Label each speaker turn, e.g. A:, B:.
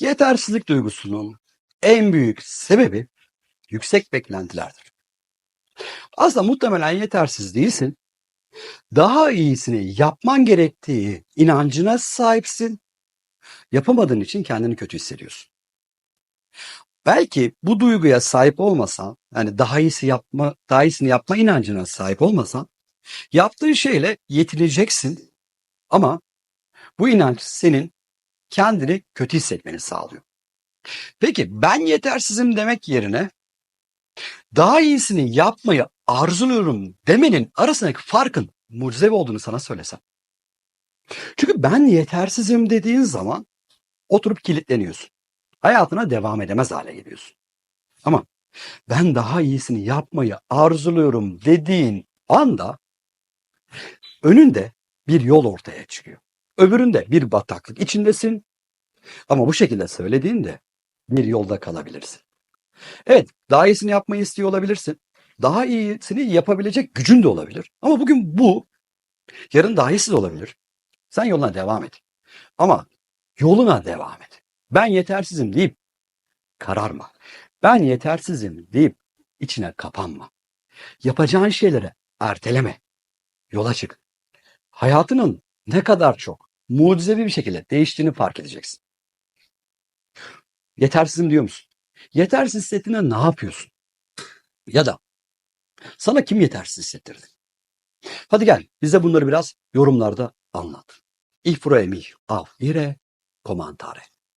A: Yetersizlik duygusunun en büyük sebebi yüksek beklentilerdir. Aslında muhtemelen yetersiz değilsin. Daha iyisini yapman gerektiği inancına sahipsin. Yapamadığın için kendini kötü hissediyorsun. Belki bu duyguya sahip olmasan, yani daha iyisi yapma, daha iyisini yapma inancına sahip olmasan, yaptığın şeyle yetineceksin. Ama bu inanç senin kendini kötü hissetmeni sağlıyor. Peki ben yetersizim demek yerine daha iyisini yapmayı arzuluyorum demenin arasındaki farkın mucizevi olduğunu sana söylesem. Çünkü ben yetersizim dediğin zaman oturup kilitleniyorsun. Hayatına devam edemez hale geliyorsun. Ama ben daha iyisini yapmayı arzuluyorum dediğin anda önünde bir yol ortaya çıkıyor. Öbüründe bir bataklık içindesin. Ama bu şekilde söylediğinde bir yolda kalabilirsin. Evet, daha iyisini yapmayı istiyor olabilirsin. Daha iyisini yapabilecek gücün de olabilir. Ama bugün bu, yarın daha iyisi de olabilir. Sen yoluna devam et. Ama yoluna devam et. Ben yetersizim deyip kararma. Ben yetersizim deyip içine kapanma. Yapacağın şeyleri erteleme. Yola çık. Hayatının ne kadar çok mucizevi bir şekilde değiştiğini fark edeceksin. Yetersizim diyor musun? Yetersiz hissettiğinde ne yapıyorsun? Ya da sana kim yetersiz hissettirdi? Hadi gel bize bunları biraz yorumlarda anlat. Il problemi a offrire commentare.